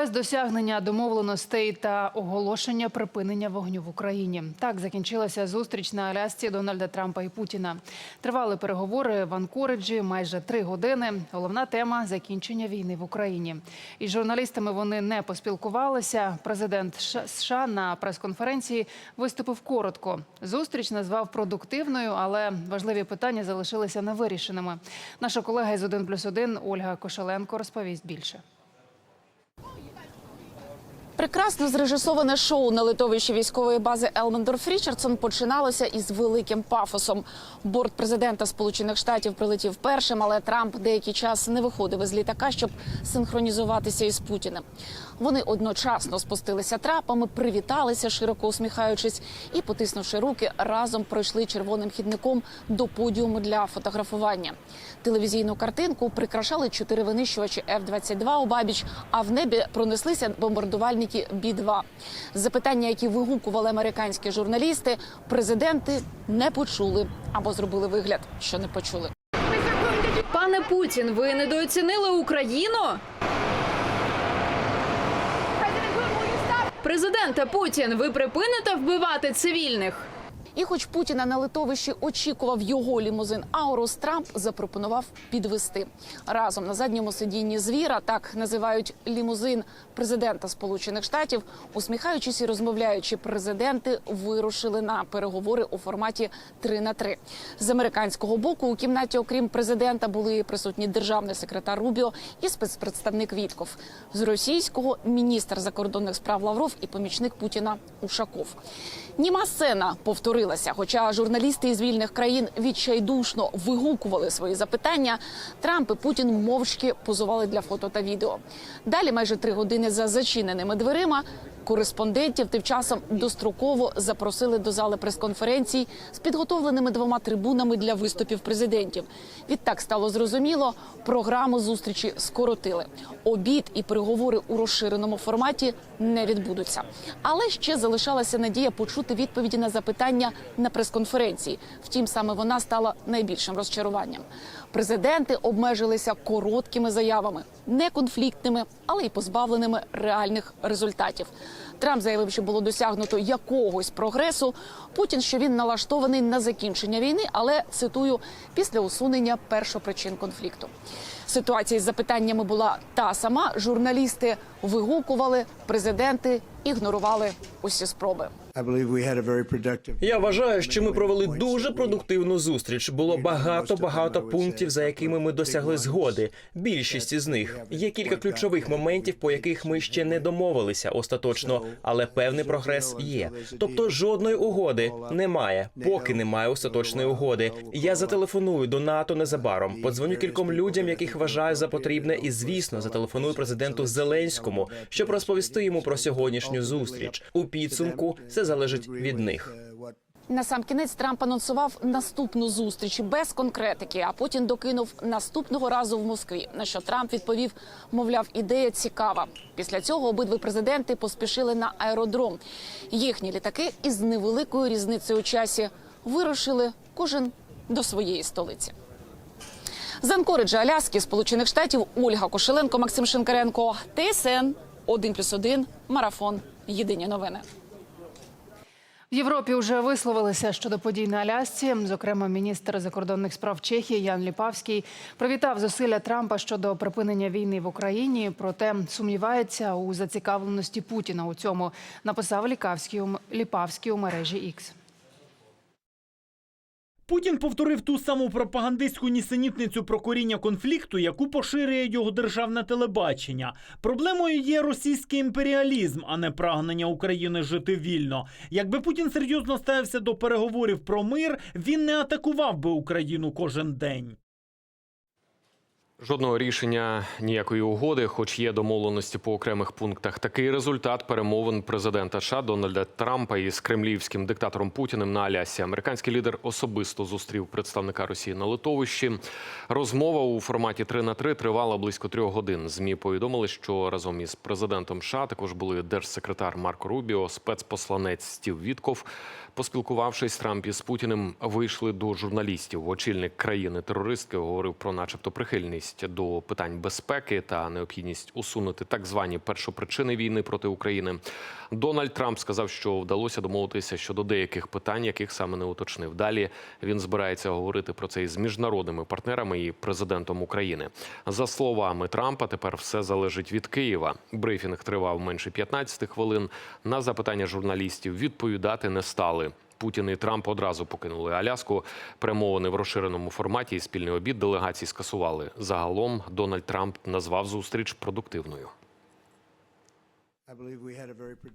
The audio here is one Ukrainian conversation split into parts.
Без досягнення домовленостей та оголошення припинення вогню в Україні. Так закінчилася зустріч на Алясці Дональда Трампа і Путіна. Тривали переговори в Анкориджі майже три години. Головна тема закінчення війни в Україні. Із журналістами вони не поспілкувалися. Президент США на прес-конференції виступив коротко. Зустріч назвав продуктивною, але важливі питання залишилися невирішеними. Наша колега із 1+,1 Ольга Кошеленко розповість більше. Прекрасно зрежисоване шоу на литовищі військової бази Елмендорф Річардсон починалося із великим пафосом. Борт президента Сполучених Штатів прилетів першим, але Трамп деякий час не виходив із літака, щоб синхронізуватися із Путіним. Вони одночасно спустилися трапами, привіталися, широко усміхаючись, і, потиснувши руки, разом пройшли червоним хідником до подіуму для фотографування. Телевізійну картинку прикрашали чотири винищувачі F-22 у Бабіч, а в небі пронеслися бомбардувальники Бі-2. Запитання, які вигукували американські журналісти, президенти не почули або зробили вигляд, що не почули. Пане Путін, ви недооцінили Україну? Президенте Путін, ви припините вбивати цивільних? І, хоч Путіна на литовищі очікував його лімузин Аурус, Трамп запропонував підвести разом на задньому сидінні звіра, так називають лімузин президента Сполучених Штатів. Усміхаючись і розмовляючи, президенти вирушили на переговори у форматі 3 на 3 З американського боку у кімнаті, окрім президента, були присутні державний секретар Рубіо і спецпредставник Вітков. З російського міністр закордонних справ Лавров і помічник Путіна Ушаков. Німа сцена повторилася. Хоча журналісти із вільних країн відчайдушно вигукували свої запитання, Трамп і Путін мовчки позували для фото та відео. Далі, майже три години за зачиненими дверима, кореспондентів тим часом достроково запросили до зали прес-конференцій з підготовленими двома трибунами для виступів президентів. Відтак стало зрозуміло, програму зустрічі скоротили. Обід і переговори у розширеному форматі не відбудуться. Але ще залишалася надія почути відповіді на запитання на прес-конференції. Втім, саме вона стала найбільшим розчаруванням. Президенти обмежилися короткими заявами, не конфліктними, але й позбавленими реальних результатів. Трамп заявив, що було досягнуто якогось прогресу. Путін, що він налаштований на закінчення війни, але цитую після усунення першопричин конфлікту. Ситуація з запитаннями була та сама. Журналісти вигукували, президенти ігнорували усі спроби. Я вважаю, що ми провели дуже продуктивну зустріч. Було багато багато пунктів, за якими ми досягли згоди. Більшість із них є кілька ключових моментів, по яких ми ще не домовилися остаточно, але певний прогрес є. Тобто жодної угоди немає, поки немає остаточної угоди. Я зателефоную до НАТО незабаром. Подзвоню кільком людям, яких вважаю за потрібне, і звісно, зателефоную президенту Зеленському, щоб розповісти йому про сьогоднішню зустріч. У підсумку це залежить від них. На сам кінець Трамп анонсував наступну зустріч без конкретики, а потім докинув наступного разу в Москві. На що Трамп відповів, мовляв, ідея цікава. Після цього обидві президенти поспішили на аеродром. Їхні літаки із невеликою різницею у часі вирушили кожен до своєї столиці. З Анкориджа Аляски, Сполучених Штатів, Ольга Кошеленко, Максим Шинкаренко, ТСН 1+,1, Марафон. Єдині новини. В Європі вже висловилися щодо подій на Алясці. Зокрема, міністр закордонних справ Чехії Ян Ліпавський привітав зусилля Трампа щодо припинення війни в Україні. Проте сумнівається у зацікавленості Путіна у цьому. Написав Лікавський Ліпавський у мережі X. Путін повторив ту саму пропагандистську нісенітницю про коріння конфлікту, яку поширює його державне телебачення. Проблемою є російський імперіалізм, а не прагнення України жити вільно. Якби Путін серйозно ставився до переговорів про мир, він не атакував би Україну кожен день. Жодного рішення ніякої угоди, хоч є домовленості по окремих пунктах. Такий результат перемовин президента США Дональда Трампа із кремлівським диктатором Путіним на Алясі. Американський лідер особисто зустрів представника Росії на литовищі. Розмова у форматі 3 на 3 тривала близько трьох годин. Змі повідомили, що разом із президентом США також були держсекретар Марко Рубіо, спецпосланець Стів Вітков. Поспілкувавшись, Трамп із Путіним вийшли до журналістів. Очільник країни терористки говорив про, начебто, прихильність прихильність до питань безпеки та необхідність усунути так звані першопричини війни проти України. Дональд Трамп сказав, що вдалося домовитися щодо деяких питань, яких саме не уточнив. Далі він збирається говорити про це із міжнародними партнерами і президентом України. За словами Трампа, тепер все залежить від Києва. Брифінг тривав менше 15 хвилин. На запитання журналістів відповідати не стали. Путін і Трамп одразу покинули Аляску. Перемовини в розширеному форматі і спільний обід делегації скасували. Загалом Дональд Трамп назвав зустріч продуктивною.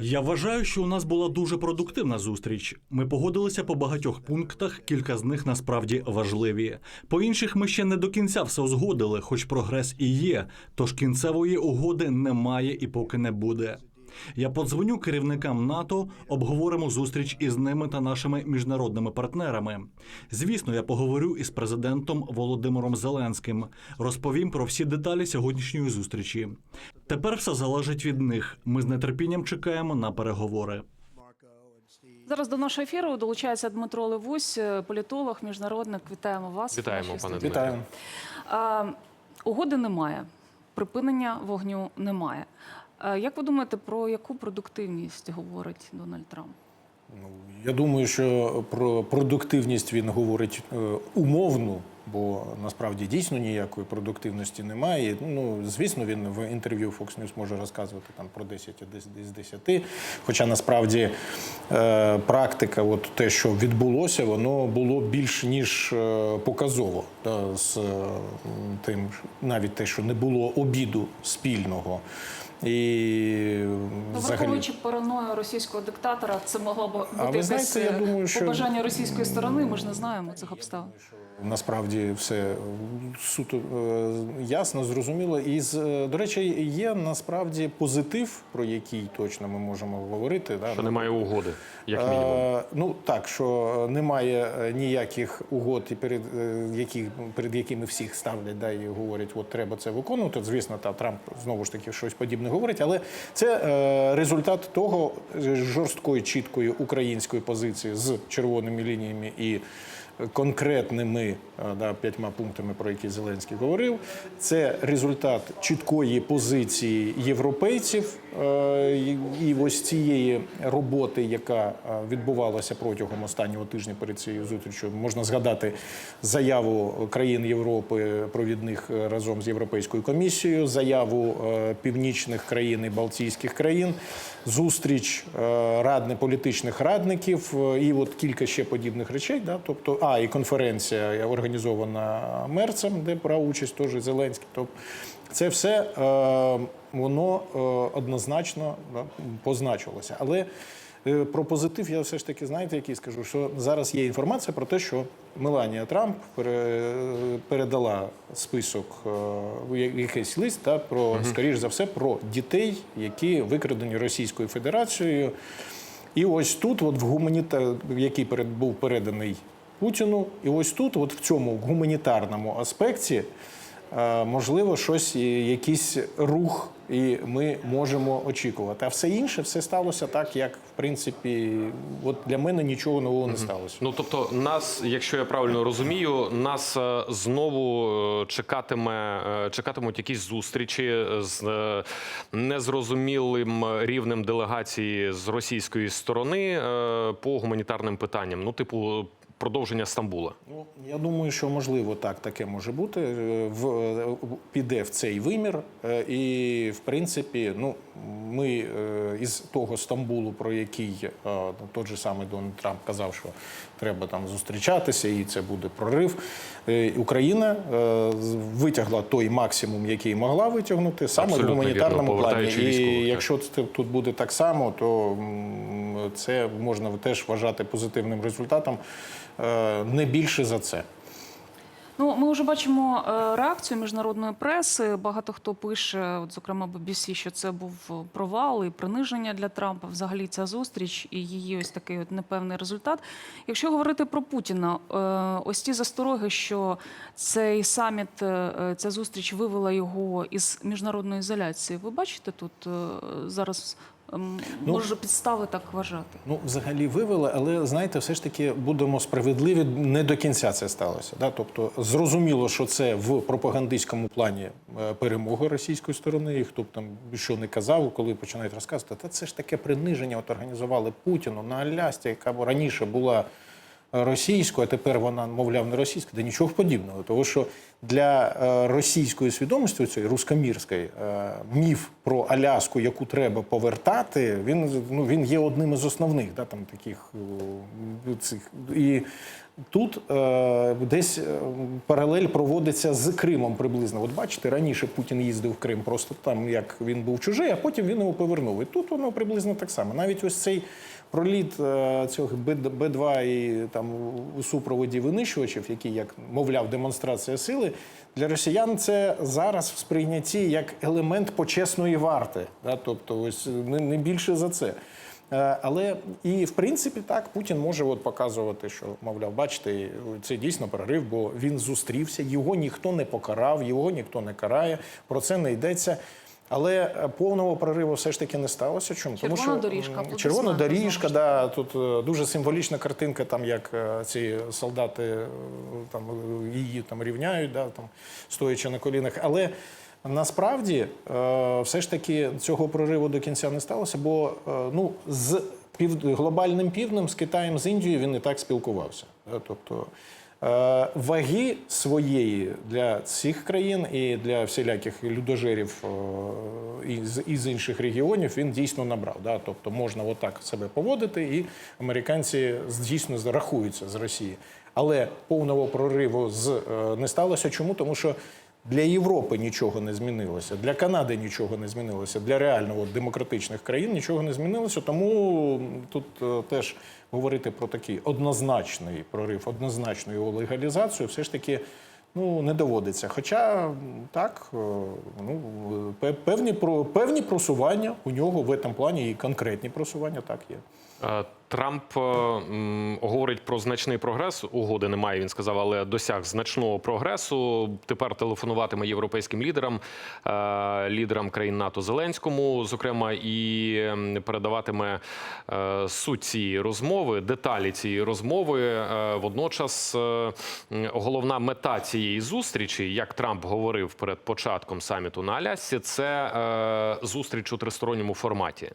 Я вважаю, що у нас була дуже продуктивна зустріч. Ми погодилися по багатьох пунктах, кілька з них насправді важливі. По інших ми ще не до кінця все узгодили, хоч прогрес і є. Тож кінцевої угоди немає і поки не буде. Я подзвоню керівникам НАТО, обговоримо зустріч із ними та нашими міжнародними партнерами. Звісно, я поговорю із президентом Володимиром Зеленським. Розповім про всі деталі сьогоднішньої зустрічі. Тепер все залежить від них. Ми з нетерпінням чекаємо на переговори. Зараз до нашого ефіру долучається Дмитро Левусь, політолог, міжнародник. Вітаємо вас. Вітаємо, пане студії. Дмитре. А, угоди немає, припинення вогню немає. А, як ви думаєте, про яку продуктивність говорить Дональд Трамп? Ну, я думаю, що про продуктивність він говорить е, умовну, бо насправді дійсно ніякої продуктивності немає. Ну, звісно, він в інтерв'ю Fox News може розказувати там про 10 з 10. Хоча насправді е, практика, от те, що відбулося, воно було більш ніж е, показово. Да, з е, тим, навіть те, що не було обіду спільного. І Ну, враховуючи параною російського диктатора, це могло б бути А ви якесь я думаю, що- побажання російської сторони. Ми ж не знаємо цих обставин. Насправді все суто е, ясно, зрозуміло. І з е, до речі, є насправді позитив, про який точно ми можемо говорити. да. Що немає угоди, як мінімум. Е, Ну так, що немає ніяких угод, і перед які перед якими всіх ставлять, да, і говорять, от треба це виконувати. Звісно, та Трамп знову ж таки щось подібне говорить, але це е, результат того е, жорсткої, чіткої української позиції з червоними лініями і конкретними е, да, п'ятьма пунктами, про які Зеленський говорив. Це результат чіткої позиції європейців і- і ось цієї роботи, яка е, відбувалася протягом останнього тижня перед цією зустрічю. Можна згадати заяву країн Європи провідних е, разом з Європейською комісією, заяву е, північних країн і Балтійських країн, зустріч е, радне політичних радників е, і от кілька ще подібних речей. Да? Тобто, а і конференція організована Мерцем, де брав участь теж Зеленський. Тобто, це все е, воно е, однозначно позначилося. Але е, про позитив я все ж таки знаєте, який скажу, що зараз є інформація про те, що Меланія Трамп пере, передала список якийсь лист та про скоріш за все про дітей, які викрадені Російською Федерацією. І ось тут, от в гуманіта... який був переданий Путіну, і ось тут, от в цьому гуманітарному аспекті, можливо, щось, якийсь рух, і ми можемо очікувати. А все інше, все сталося так, як в принципі, от для мене нічого нового не сталося. Ну тобто, нас, якщо я правильно розумію, нас е, знову е, чекатиме, е, чекатимуть якісь зустрічі з е, незрозумілим рівнем делегації з російської сторони е, по гуманітарним питанням. Ну, типу, продовження Стамбула. Ну, я думаю, що можливо так таке може бути. Е, В е, піде в цей вимір, Е, і в принципі, ну ми із того Стамбулу, про який тот же самий Дональд Трамп казав, що треба там зустрічатися, і це буде прорив. Україна витягла той максимум, який могла витягнути, саме в гуманітарному плані. І військових, якщо це тут буде так само, то це можна теж вважати позитивним результатом. Е, Не більше за це. Ну, ми вже бачимо е, реакцію міжнародної преси. Багато хто пише, от, зокрема BBC, що це був провал і приниження для Трампа. Взагалі ця зустріч і її ось такий от непевний результат. Якщо говорити про Путіна, е, ось ті застороги, що цей саміт, ця зустріч вивела його із міжнародної ізоляції. Ви бачите тут зараз Ну, може підстави так вважати? Ну, взагалі вивели, але знаєте, все ж таки будемо справедливі, не до кінця це сталося. Да? Тобто, зрозуміло, що це в пропагандистському плані е, перемога російської сторони. І хто б там що не казав, коли починають розказувати, та це ж таке приниження. От організували Путіну на Алясці, яка раніше була російською, а тепер вона, мовляв, не російська, да нічого подібного. Тому що для е, російської свідомості, цієї рускомірської, е, міф про Аляску, яку треба повертати, він, ну, він є одним із основних да, там, таких цих. І тут е, десь е, паралель проводиться з Кримом приблизно. От бачите, раніше Путін їздив в Крим просто там, як він був чужий, а потім він його повернув. І тут воно приблизно так само. Навіть ось цей проліт е, цього Б- Б-2 і там у супроводі винищувачів, які, як мовляв, демонстрація сили, для росіян це зараз в сприйнятті як елемент почесної варти. Да? Тобто, ось не, не більше за це. Е, Але і в принципі так Путін може от показувати, що мовляв, бачите, це дійсно прорив, бо він зустрівся, його ніхто не покарав, його ніхто не карає. Про це не йдеться. Але е, повного прориву все ж таки не сталося. Чому? Червона Тому що доріжка, червона доріжка, да, тут е, дуже символічна картинка, там як е, ці солдати там її там рівняють, да, там стоячи на колінах. Але насправді все ж таки цього прориву до кінця не сталося, бо ну з пів глобальним півднем, з Китаєм, з Індією він і так спілкувався. Тобто ваги своєї для цих країн і для всіляких людожерів е, із, із інших регіонів він дійсно набрав. Да? Тобто можна отак себе поводити, і американці дійсно рахуються з Росії. Але повного прориву з е, не сталося. Чому? Тому що для Європи нічого не змінилося, для Канади нічого не змінилося, для реально от, демократичних країн нічого не змінилося. Тому тут е, теж говорити про такий однозначний прорив, однозначну його легалізацію, все ж таки. Ну, не доводиться. Хоча так, е, ну, пе- певні, про- певні просування у нього в цьому плані і конкретні просування так є. Трамп е, говорить про значний прогрес. Угоди немає, він сказав, але досяг значного прогресу. Тепер телефонуватиме європейським лідерам, е, лідерам країн НАТО Зеленському, зокрема, і передаватиме е, суть цієї розмови, деталі цієї розмови. Водночас головна мета цієї зустрічі, як Трамп говорив перед початком саміту на Алясці, це зустріч у тристоронньому форматі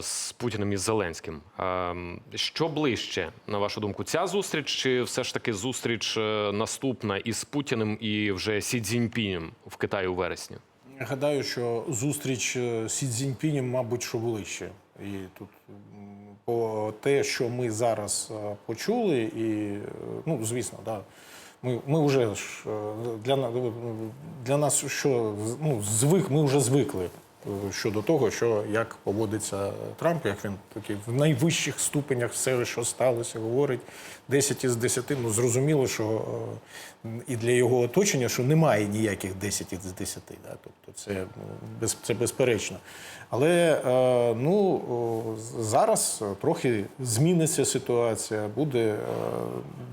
з Путіним і Зеленським. Е, Що ближче, на вашу думку, ця зустріч, чи все ж таки зустріч е, наступна із Путіним і вже Сі Цзіньпінем в Китаї у вересні? Я гадаю, що зустріч е, Сі Цзіньпінем, мабуть, що ближче. І тут по те, що ми зараз е, почули, і ну, звісно, да. Ми, ми вже для, для нас що ну, звик, ми вже звикли щодо того, що як поводиться Трамп, як він такий в найвищих ступенях все, що сталося, говорить 10 із 10. Ну зрозуміло, що е, і для його оточення, що немає ніяких 10 із 10. Да? Тобто це, без, це безперечно. Але е, ну, зараз трохи зміниться ситуація, буде, е,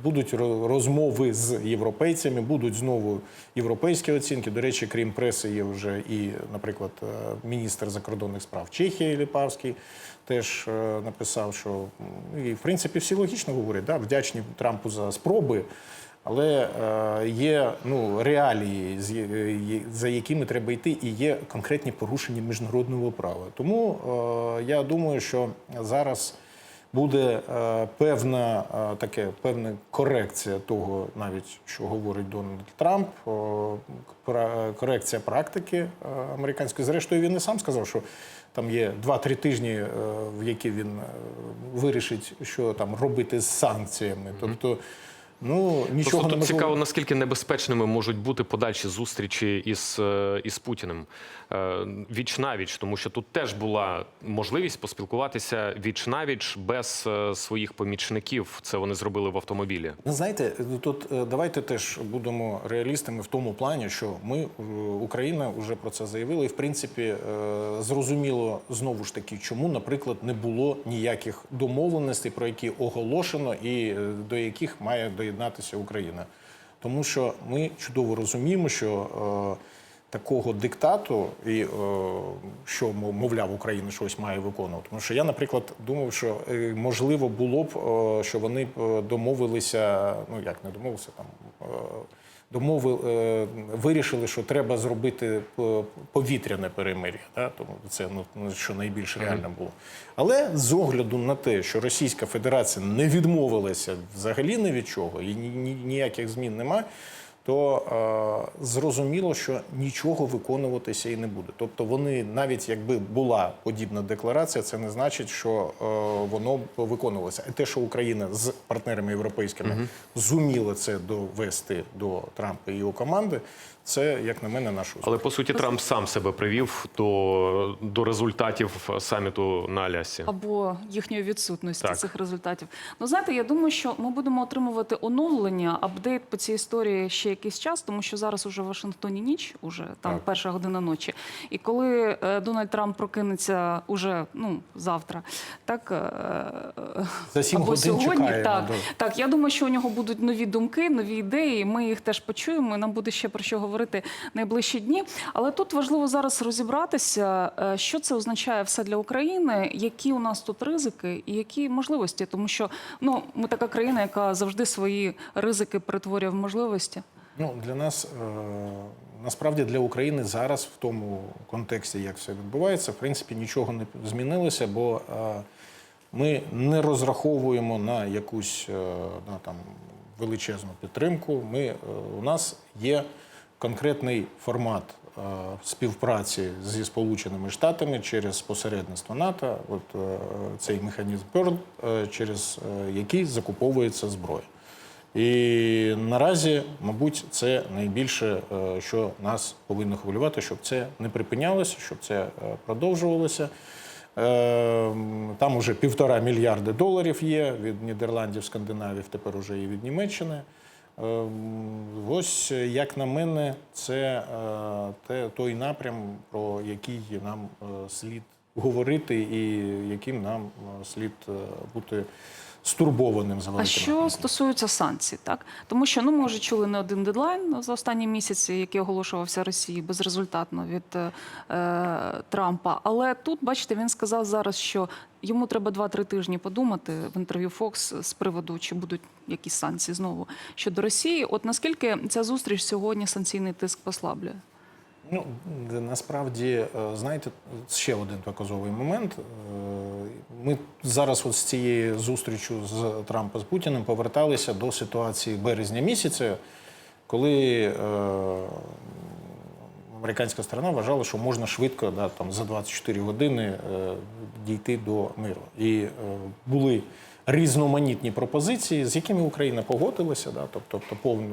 будуть розмови з європейцями, будуть знову європейські оцінки. До речі, крім преси, є вже і, наприклад, е, міністр закордонних справ Чехії Ліпавський теж е, написав, що і в принципі всі логічно говорять, да, вдячні Трампу за спроби. Але е, є ну, реалії, є- за якими треба йти, і є конкретні порушення міжнародного права. Тому е, я думаю, що зараз буде е, певна е, таке, певна корекція того, навіть що говорить Дональд Трамп, е, пра- корекція практики американської. Зрештою, він і сам сказав, що там є 2-3 тижні, в які він вирішить, що там робити з санкціями. Тобто, ну нічого Просто тут цікаво, наскільки небезпечними можуть бути подальші зустрічі із, е, із Путіним Е, віч навіч, тому що тут теж була можливість поспілкуватися віч навіч без е, своїх помічників. Це вони зробили в автомобілі. Ну, знаєте, тут давайте теж будемо реалістами в тому плані, що ми, Україна, вже про це заявила, і в принципі зрозуміло знову ж таки, чому, наприклад, не було ніяких домовленостей, про які оголошено, і до яких має доєднатися Україна. Тому що ми чудово розуміємо, що е, такого диктату, і е, що мов- мовляв Україна щось має виконувати. Тому що я, наприклад, думав, що е, можливо було б, що вони домовилися. Ну як не домовилися там. Е, Домови е, вирішили, що треба зробити п- повітряне перемир'я. Да? Тому це ну, ну, що найбільш реально було. Але з огляду на те, що Російська Федерація не відмовилася взагалі ні від чого, і ні- ні- ніяких змін немає, то е, зрозуміло, що нічого виконуватися і не буде. Тобто, вони навіть якби була подібна декларація, це не значить, що е, воно виконувалося. І те, що Україна з партнерами європейськими зуміла це довести до Трампа і його команди, це як на мене наш успіх. Але по суті Трамп сам себе привів до, до результатів саміту на Алясі. або їхньої відсутності Так. цих результатів. Ну знаєте, я думаю, що ми будемо отримувати оновлення, апдейт по цій історії ще якийсь час, тому що зараз уже в Вашингтоні ніч, уже там Так. перша година ночі. І коли е, Дональд Трамп прокинеться уже ну завтра, так е, За сім або годин сьогодні, чекаємо, так, так, я думаю, що у нього будуть нові думки, нові ідеї. Ми їх теж почуємо. і Нам буде ще про що говорити найближчі дні. Але тут важливо зараз розібратися, е, що це означає все для України, які у нас тут ризики і які можливості, тому що ну ми така країна, яка завжди свої ризики перетворює в можливості. Ну, для нас е, насправді для України зараз в тому контексті, як все відбувається, в принципі, нічого не змінилося, бо е, ми не розраховуємо на якусь на, там, величезну підтримку. Ми, у нас є конкретний формат е, співпраці зі Сполученими Штатами через посередництво НАТО, от е, цей механізм PEARL, е, через який закуповується зброя. І наразі, мабуть, це найбільше, що нас повинно хвилювати, щоб це не припинялося, щоб це продовжувалося. Там уже півтора мільярди доларів є від Нідерландів, Скандинавів, тепер уже і від Німеччини. Е, Ось, е, як на мене, це е, те, той напрям, про який нам е, слід говорити, і яким нам слід бути стурбованим за А що стосується санкцій, так тому що ну ми вже чули не один дедлайн за останні місяці, який оголошувався Росії безрезультатно від е, е, Трампа. Але тут, бачите, він сказав зараз, що йому треба 2-3 тижні подумати в інтерв'ю Fox з приводу, чи будуть якісь санкції знову щодо Росії. От наскільки ця зустріч сьогодні санкційний тиск послаблює? Ну, насправді, е, знаєте, ще один показовий момент. Е, Ми зараз от з цієї зустрічі з Трампа з Путіним поверталися до ситуації березня місяця, коли е, американська сторона вважала, що можна швидко, да, там, за 24 години е, дійти до миру. І е, були різноманітні пропозиції, з якими Україна погодилася, да, тобто, тобто повне,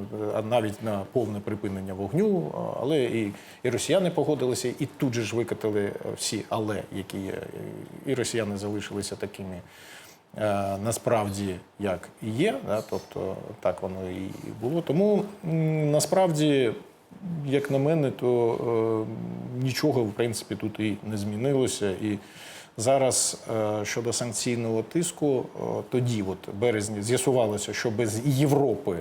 навіть на повне припинення вогню, але і, і росіяни погодилися, і тут же ж викатили е, всі але, які є. І росіяни залишилися такими. е, Насправді, як і є, да, тобто так воно і було. Тому насправді, як на мене, то е, нічого в принципі тут і не змінилося. І зараз е, щодо санкційного тиску, е, тоді, от березні, з'ясувалося, що без Європи,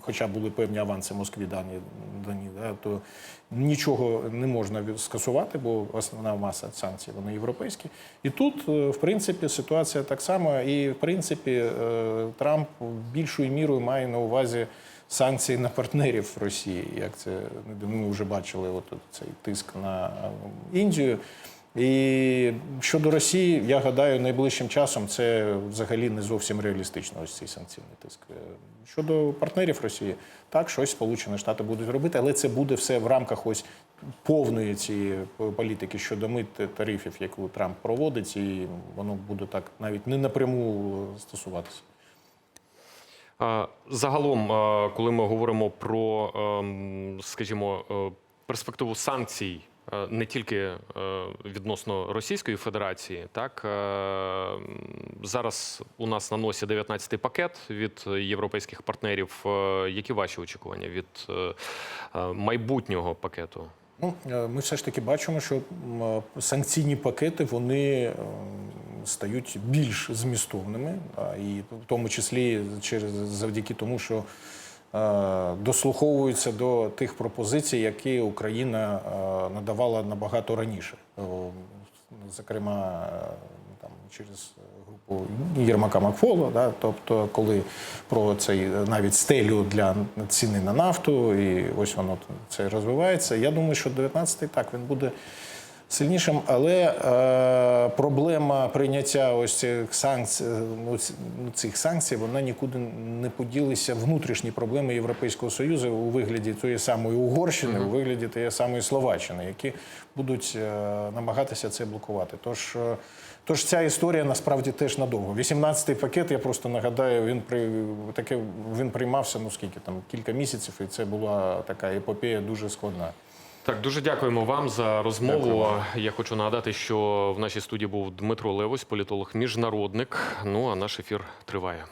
хоча були певні аванси Москві дані, дані да, то нічого не можна скасувати, бо основна маса санкцій вони європейські. І тут, е, в принципі, ситуація так само. І в принципі, Трамп більшою мірою має на увазі санкції на партнерів Росії. Як це ми вже бачили, от цей тиск на Індію. І щодо Росії, я гадаю, найближчим часом це взагалі не зовсім реалістично. Ось цей санкційний тиск. Е, Щодо партнерів Росії, так щось Сполучені Штати будуть робити, але це буде все в рамках ось повної цієї політики щодо мит тарифів, яку Трамп проводить, і воно буде так навіть не напряму стосуватися. Загалом, коли ми говоримо про, ем, скажімо, е, перспективу санкцій. Е, Не тільки е, відносно Російської Федерації, так е, зараз у нас на носі 19-й пакет від європейських партнерів. Які ваші очікування від майбутнього пакету? Ну, ми все ж таки бачимо, що санкційні пакети вони стають більш змістовними, і в тому числі через завдяки тому, що дослуховуються до тих пропозицій, які Україна е, надавала набагато раніше. Зокрема, е, там через групу Єрмака Макфола, да, тобто, коли про цей е, навіть стелю для ціни на нафту, і ось воно це розвивається. Я думаю, що 19-й так він буде сильнішим, але е, проблема прийняття ось цих санкцій, ну, ну, цих санкцій, вона нікуди не поділися внутрішні проблеми Європейського Союзу у вигляді тієї самої Угорщини, у вигляді тієї самої Словаччини, які будуть е, намагатися це блокувати. Тож, е, тож ця історія насправді теж надовго. 18-й пакет, я просто нагадаю, він при таке він приймався ну скільки там кілька місяців, і це була така епопея дуже складна. Так, дуже дякуємо вам за розмову. Дякую Я хочу нагадати, що в нашій студії був Дмитро Левось, політолог, міжнародник. Ну а наш ефір триває.